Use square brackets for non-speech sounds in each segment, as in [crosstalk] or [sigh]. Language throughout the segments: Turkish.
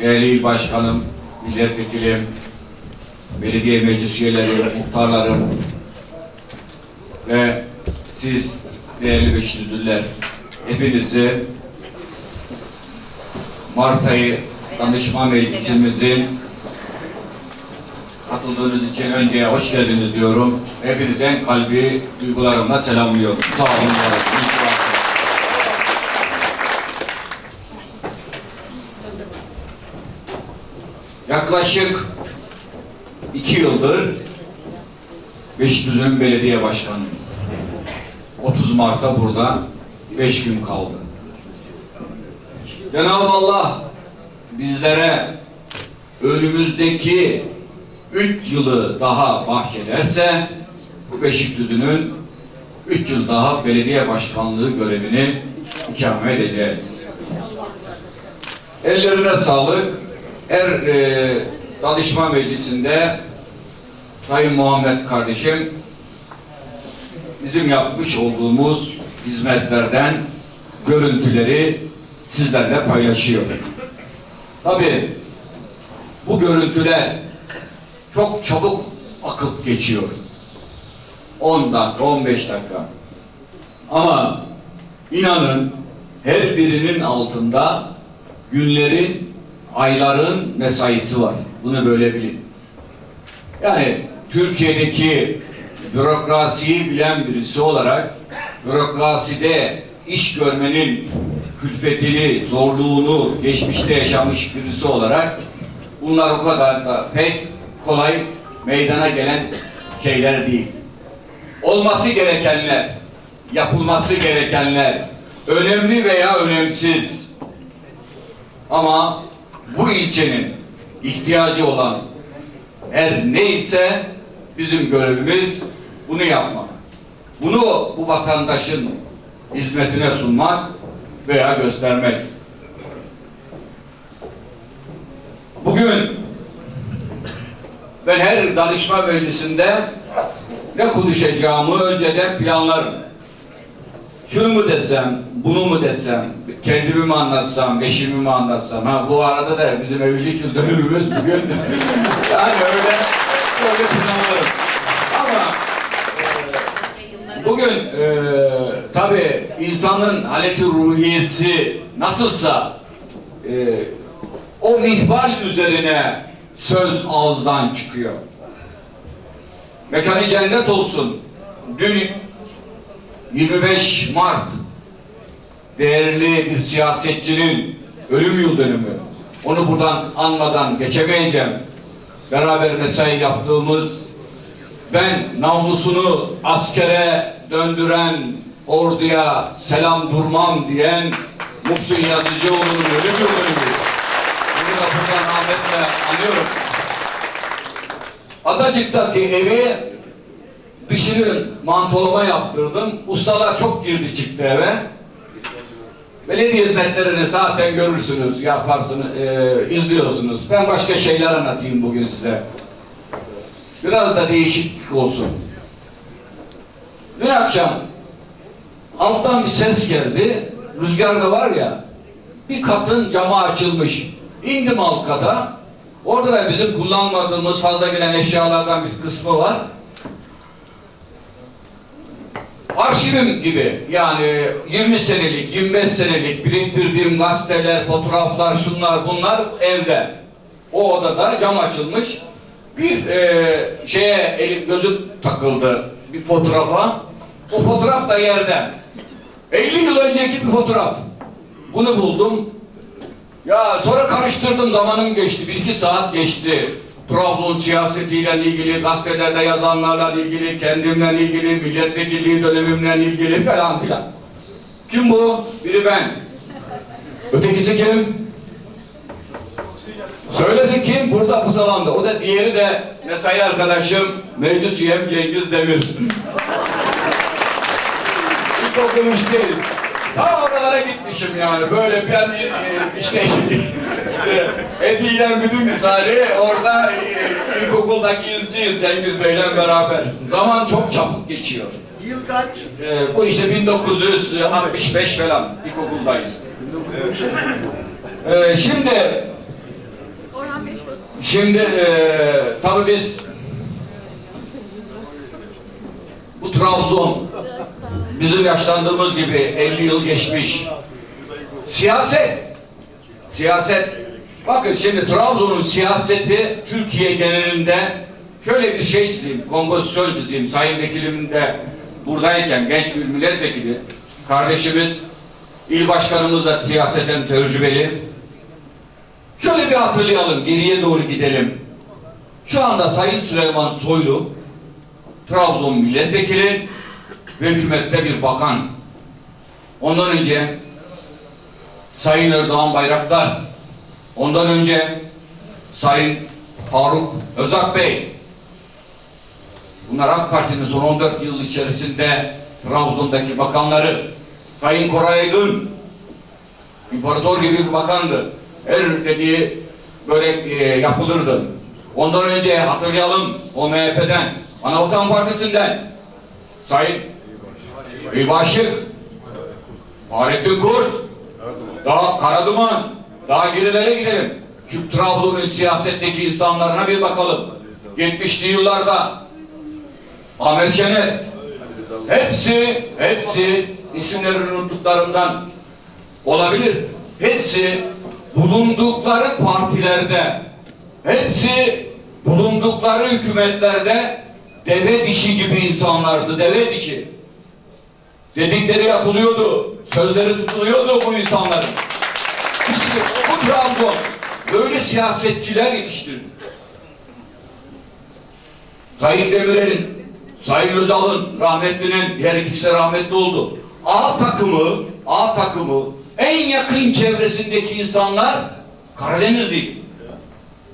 değerli il başkanım, milletvekilim, belediye meclis üyeleri, muhtarlarım ve siz değerli Beşiktaşlılar hepinizi Mart ayı danışma meclisimizin katıldığınız için önce hoş geldiniz diyorum. Hepinizden kalbi duygularımla selamlıyorum. Sağ olun. var olun. Yaklaşık iki yıldır Beşikdüzü'nün belediye başkanıyım. 30 Mart'ta burada 5 gün kaldı. Cenab-ı Allah bizlere önümüzdeki 3 yılı daha bahşederse bu Beşikdüzü'nün 3 yıl daha belediye başkanlığı görevini ikame edeceğiz. Ellerine sağlık. Her e, danışma meclisinde Sayın Muhammed kardeşim bizim yapmış olduğumuz hizmetlerden görüntüleri sizlerle paylaşıyor. Tabii bu görüntüler çok çabuk akıp geçiyor. 10 dakika, 15 dakika. Ama inanın her birinin altında günlerin, ayların mesaisi var. Bunu böyle bilin. Yani Türkiye'deki bürokrasiyi bilen birisi olarak bürokraside iş görmenin külfetini, zorluğunu geçmişte yaşamış birisi olarak bunlar o kadar da pek kolay meydana gelen şeyler değil. Olması gerekenler, yapılması gerekenler önemli veya önemsiz. Ama bu ilçenin ihtiyacı olan her neyse bizim görevimiz bunu yapmak. Bunu bu vatandaşın hizmetine sunmak veya göstermek. Bugün ben her danışma meclisinde ne konuşacağımı önceden planlarım. Şunu mu desem, bunu mu desem, kendimi mi anlatsam, eşimi mi anlatsam. Ha bu arada da bizim evlilik yıl dönümümüz bugün. [laughs] yani öyle öyle planlarım. Ama e, bugün e, tabi insanın haleti ruhiyesi nasılsa e, o mihval üzerine söz ağızdan çıkıyor. Mekanı cennet olsun. Dün 25 Mart değerli bir siyasetçinin ölüm yıl dönümü. Onu buradan anmadan geçemeyeceğim. Beraber mesai yaptığımız ben namusunu askere döndüren orduya selam durmam diyen Muhsin Yazıcıoğlu'nun ölüm yıl dönümü. Bunu da buradan rahmetle anıyorum. Adacık'taki evi dışını mantolama yaptırdım. Ustalar çok girdi çıktı eve. Belediye hizmetlerini zaten görürsünüz, yaparsınız, e, izliyorsunuz. Ben başka şeyler anlatayım bugün size. Biraz da değişiklik olsun. Dün akşam alttan bir ses geldi. Rüzgar da var ya, bir katın camı açılmış. İndim alt kata. Orada da bizim kullanmadığımız fazla gelen eşyalardan bir kısmı var. Arşivim gibi yani 20 senelik, 25 senelik biriktirdiğim gazeteler, fotoğraflar, şunlar bunlar evde. O odada cam açılmış. Bir e, şeye elim gözüm takıldı bir fotoğrafa. O fotoğraf da yerde. 50 yıl önceki bir fotoğraf. Bunu buldum. Ya sonra karıştırdım zamanım geçti. Bir iki saat geçti. Trabzon siyasetiyle ilgili, gazetelerde yazanlarla ilgili, kendimle ilgili, milletvekilliği dönemimle ilgili falan filan. Kim bu? Biri ben. Ötekisi kim? Söylesin kim? Burada bu salonda. O da diğeri de mesai arkadaşım meclis üyem Cengiz Demir. Hiç okumuş değil. Ta oralara gitmişim yani. Böyle hani, e, işte Edilen bütün misali orada e, ilkokuldaki izciyiz Cengiz Bey'le beraber. Zaman çok çabuk geçiyor. Yıl kaç? E, bu işte 1965 falan ilkokuldayız. E, şimdi Şimdi eee tabii biz bu Trabzon bizim yaşlandığımız gibi 50 yıl geçmiş. Siyaset siyaset bakın şimdi Trabzon'un siyaseti Türkiye genelinde şöyle bir şey çizeyim, kompozisyon çizeyim. Sayın Vekilim de buradayken genç bir milletvekili kardeşimiz il başkanımız da siyaseten tecrübeli. Şöyle bir hatırlayalım, geriye doğru gidelim. Şu anda Sayın Süleyman Soylu Trabzon milletvekili ve hükümette bir bakan. Ondan önce Sayın Erdoğan Bayraktar, ondan önce Sayın Faruk Özak Bey. Bunlar AK Parti'nin son 14 yıl içerisinde Trabzon'daki bakanları. Sayın Koray Aydın, imparator gibi bir bakandı. Her dediği böyle e, yapılırdı. Ondan önce hatırlayalım o MHP'den, Anavatan Partisi'nden Sayın İbaşık, Fahrettin Kurt, daha Karaduman, daha gerilere gidelim. Şu Trabzon'un siyasetteki insanlarına bir bakalım. 70'li yıllarda Ahmet Şener, hepsi, hepsi isimlerini unuttuklarımdan olabilir. Hepsi bulundukları partilerde, hepsi bulundukları hükümetlerde deve dişi gibi insanlardı, deve dişi. Dedikleri yapılıyordu, sözleri tutuluyordu bu insanların. İşte bu Trabzon böyle siyasetçiler yetiştirdi. Sayın Demirel'in, Sayın Özal'ın, rahmetlinin, her ikisi rahmetli oldu. A takımı, A takımı en yakın çevresindeki insanlar Karadenizliydi.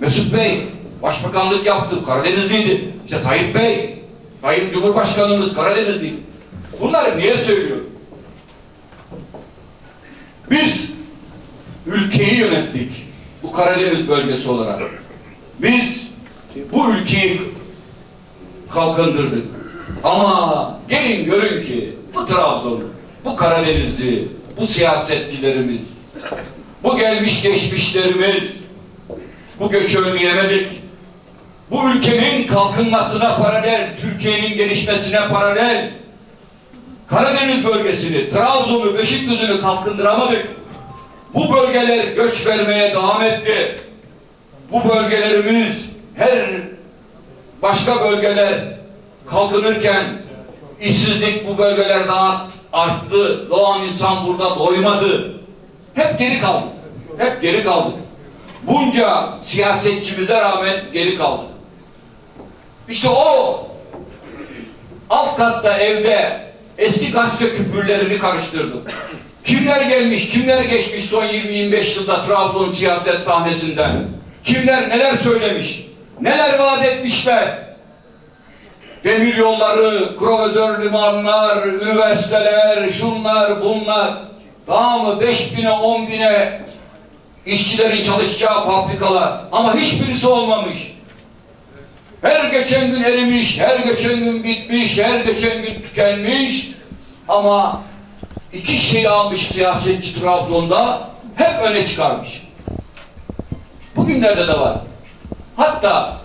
Mesut Bey başbakanlık yaptı, Karadenizliydi. İşte Tayyip Bey, Sayın Cumhurbaşkanımız Karadenizliydi. Bunları niye söylüyorum? Biz ülkeyi yönettik. Bu Karadeniz bölgesi olarak. Biz bu ülkeyi kalkındırdık. Ama gelin görün ki bu Trabzon, bu Karadeniz'i, bu siyasetçilerimiz, bu gelmiş geçmişlerimiz, bu göçü önleyemedik. Bu ülkenin kalkınmasına paralel, Türkiye'nin gelişmesine paralel, Karadeniz bölgesini, Trabzon'u, Beşikdüzü'nü kalkındıramadık. Bu bölgeler göç vermeye devam etti. Bu bölgelerimiz her başka bölgeler kalkınırken işsizlik bu bölgeler daha arttı. Doğan insan burada doymadı. Hep geri kaldık. Hep geri kaldık. Bunca siyasetçimize rağmen geri kaldık. İşte o alt katta evde eski gazete küpürlerini karıştırdım. Kimler gelmiş, kimler geçmiş son 20-25 yılda Trabzon siyaset sahnesinden? Kimler neler söylemiş, neler vaat etmişler? Demir yolları, kruvazör limanlar, üniversiteler, şunlar, bunlar. Daha mı 5 bine, 10 bine işçilerin çalışacağı fabrikalar. Ama hiçbirisi olmamış. Her geçen gün erimiş, her geçen gün bitmiş, her geçen gün tükenmiş. Ama iki şey almış siyasetçi Trabzon'da hep öne çıkarmış. Bugünlerde de var. Hatta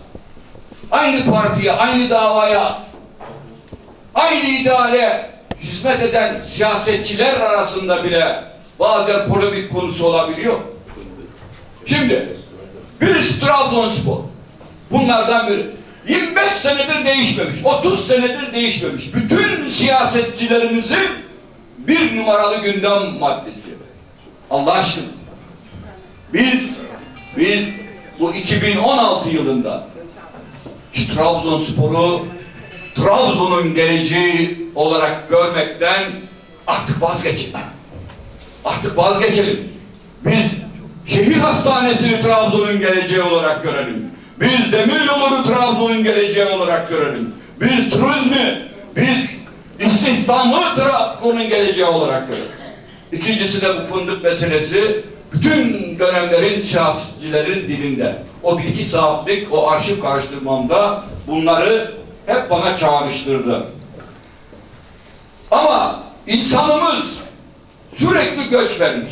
aynı partiye, aynı davaya, aynı ideale hizmet eden siyasetçiler arasında bile bazen polemik konusu olabiliyor. Şimdi birisi Trabzonspor. Bunlardan biri. 25 senedir değişmemiş. 30 senedir değişmemiş. Bütün siyasetçilerimizin bir numaralı gündem maddesi. Allah aşkına. Biz biz bu 2016 yılında Trabzonspor'u Trabzon'un geleceği olarak görmekten artık vazgeçelim. Artık vazgeçelim. Biz şehir hastanesini Trabzon'un geleceği olarak görelim. Biz demir yolunu Trabzon'un geleceği olarak görelim. Biz turizmi, biz istihdamı Trabzon'un geleceği olarak görelim. İkincisi de bu fındık meselesi bütün dönemlerin siyasetçilerin dilinde. O bir iki saatlik o arşiv karıştırmamda bunları hep bana çağrıştırdı. Ama insanımız sürekli göç vermiş.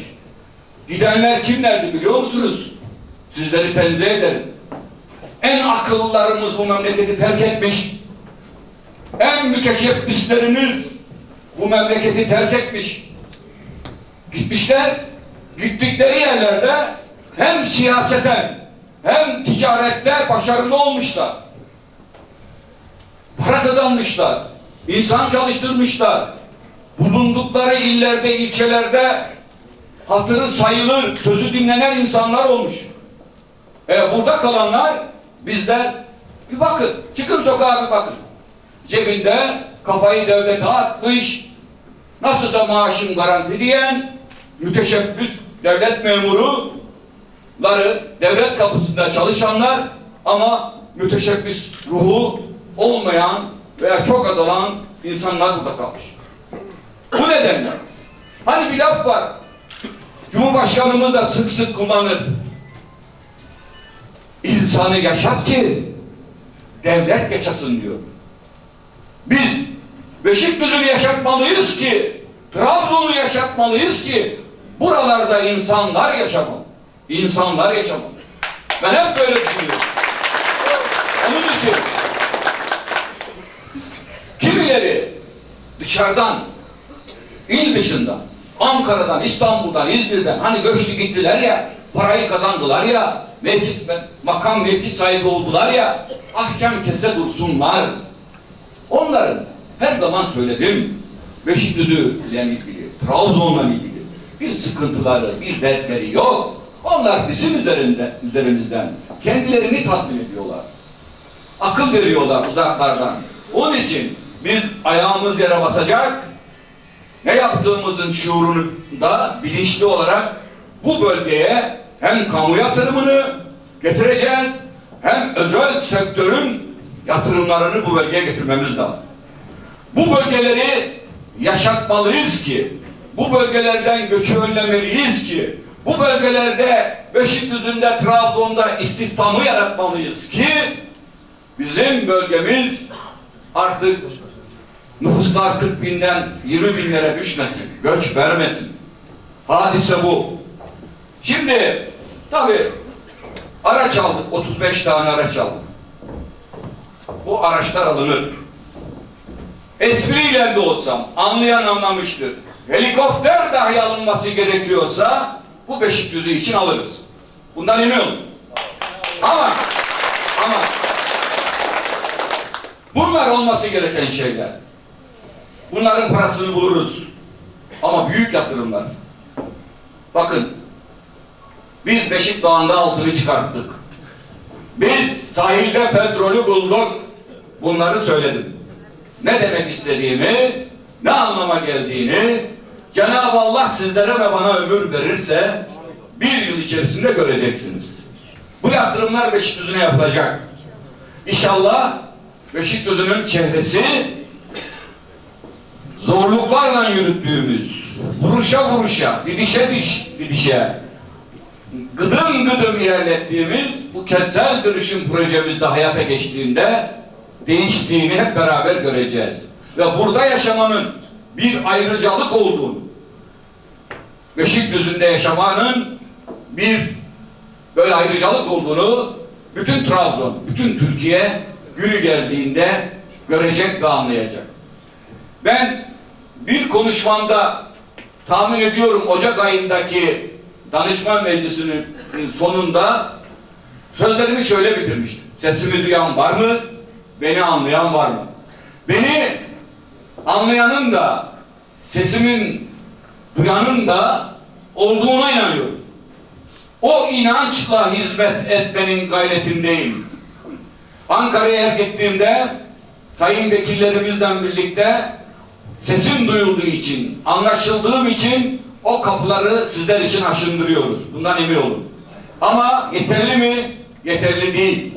Gidenler kimlerdi biliyor musunuz? Sizleri tenzih ederim. En akıllılarımız bu memleketi terk etmiş. En müteşebbisleriniz bu memleketi terk etmiş. Gitmişler, gittikleri yerlerde hem siyaseten hem ticarette başarılı olmuşlar. Para kazanmışlar, insan çalıştırmışlar. Bulundukları illerde, ilçelerde hatırı sayılır, sözü dinlenen insanlar olmuş. E burada kalanlar bizler bir bakın, çıkın sokağa bir bakın. Cebinde kafayı devlete atmış, nasılsa maaşım garanti diyen müteşebbis devlet memuruları, devlet kapısında çalışanlar ama müteşebbis ruhu olmayan veya çok adalan insanlar burada kalmış. Bu nedenle hani bir laf var Cumhurbaşkanımız da sık sık kullanır. İnsanı yaşat ki devlet yaşasın diyor. Biz Beşikdüzü'nü yaşatmalıyız ki Trabzon'u yaşatmalıyız ki buralarda insanlar yaşamalı. İnsanlar yaşamalı. Ben hep böyle düşünüyorum. Onun için kimileri dışarıdan il dışında Ankara'dan, İstanbul'dan, İzmir'den hani göçtü gittiler ya parayı kazandılar ya mevki, makam mevki sahibi oldular ya ahkam kese dursunlar. Onların her zaman söyledim Beşikdüzü ile ilgili, Trabzon'la ilgili bir sıkıntıları, bir dertleri yok. Onlar bizim üzerinde, üzerimizden kendilerini tatmin ediyorlar. Akıl veriyorlar uzaklardan. Onun için biz ayağımız yere basacak, ne yaptığımızın şuurunu da bilinçli olarak bu bölgeye hem kamu yatırımını getireceğiz hem özel sektörün yatırımlarını bu bölgeye getirmemiz lazım. Bu bölgeleri yaşatmalıyız ki bu bölgelerden göçü önlemeliyiz ki bu bölgelerde Beşikdüzü'nde, Trabzon'da istihdamı yaratmalıyız ki bizim bölgemiz artık Nüfuslar 40 binden 20 binlere düşmesin, göç vermesin. Hadise bu. Şimdi tabi araç aldık, 35 tane araç aldık. Bu araçlar alınır. Espriyle de olsam anlayan anlamıştır. Helikopter dahi alınması gerekiyorsa bu Beşikdüzü için alırız. Bundan emin olun. Ama ama bunlar olması gereken şeyler. Bunların parasını buluruz. Ama büyük yatırımlar. Bakın, biz Beşik Dağı'nda altını çıkarttık. Biz sahilde petrolü bulduk. Bunları söyledim. Ne demek istediğimi, ne anlama geldiğini Cenab-ı Allah sizlere ve bana ömür verirse bir yıl içerisinde göreceksiniz. Bu yatırımlar Beşikdüzü'ne yapılacak. İnşallah Beşikdüzü'nün çehresi zorluklarla yürüttüğümüz, vuruşa vuruşa, didişe diş, didişe, gıdım gıdım ilerlettiğimiz bu kentsel dönüşüm projemizde hayata geçtiğinde değiştiğini hep beraber göreceğiz. Ve burada yaşamanın bir ayrıcalık olduğunu, Beşikdüzü'nde yaşamanın bir böyle ayrıcalık olduğunu bütün Trabzon, bütün Türkiye günü geldiğinde görecek ve anlayacak. Ben bir konuşmamda tahmin ediyorum Ocak ayındaki danışman meclisinin sonunda sözlerimi şöyle bitirmiştim. Sesimi duyan var mı? Beni anlayan var mı? Beni anlayanın da sesimin duyanın da olduğuna inanıyorum. O inançla hizmet etmenin gayretindeyim. Ankara'ya gittiğimde sayın vekillerimizle birlikte sesim duyulduğu için, anlaşıldığım için o kapıları sizler için aşındırıyoruz. Bundan emin olun. Ama yeterli mi? Yeterli değil.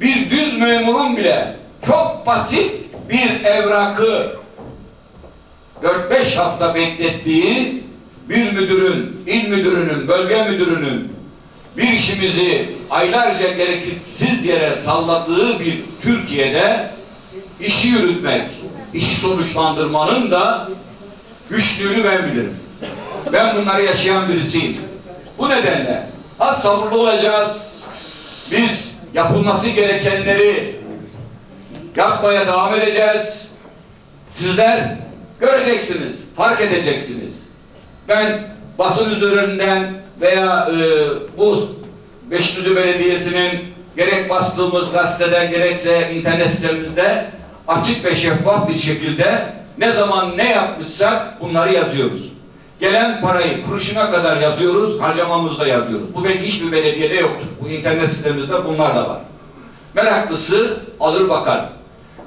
Bir düz memurun bile çok basit bir evrakı 4-5 hafta beklettiği bir müdürün, il müdürünün, bölge müdürünün bir işimizi aylarca gereksiz yere salladığı bir Türkiye'de işi yürütmek, işi sonuçlandırmanın da güçlüğünü ben bilirim. Ben bunları yaşayan birisiyim. Bu nedenle az sabırlı olacağız. Biz yapılması gerekenleri yapmaya devam edeceğiz. Sizler göreceksiniz, fark edeceksiniz. Ben basın üzerinden veya e, bu Beşiktaş Belediyesi'nin gerek bastığımız gazetede gerekse internet sitemizde açık ve şeffaf bir şekilde ne zaman ne yapmışsak bunları yazıyoruz. Gelen parayı kuruşuna kadar yazıyoruz, harcamamızı da yazıyoruz. Bu belki hiçbir belediyede yoktur. Bu internet sitemizde bunlar da var. Meraklısı alır bakar.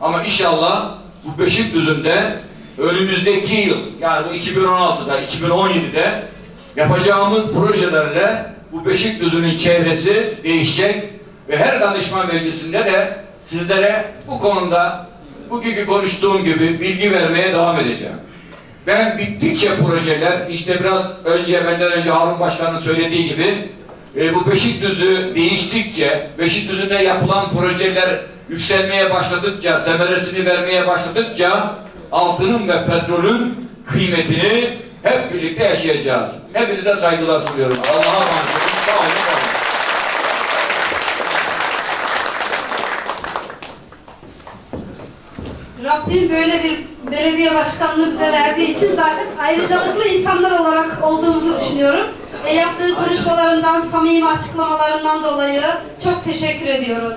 Ama inşallah bu Beşikdüzü'nde önümüzdeki yıl yani bu 2016'da 2017'de yapacağımız projelerle bu Beşikdüzü'nün çevresi değişecek ve her danışma meclisinde de sizlere bu konuda bugünkü konuştuğum gibi bilgi vermeye devam edeceğim. Ben bittikçe projeler, işte biraz önce benden önce Harun Başkan'ın söylediği gibi e, bu Beşikdüzü değiştikçe, Beşikdüzü'nde yapılan projeler yükselmeye başladıkça, semeresini vermeye başladıkça altının ve petrolün kıymetini hep birlikte yaşayacağız. Hepinize saygılar sunuyorum. Allah'a emanet olun. Sağ olun. Rabbim böyle bir belediye başkanlığı bize verdiği için zaten ayrıcalıklı insanlar olarak olduğumuzu düşünüyorum. Ve yaptığı konuşmalarından, samimi açıklamalarından dolayı çok teşekkür ediyoruz.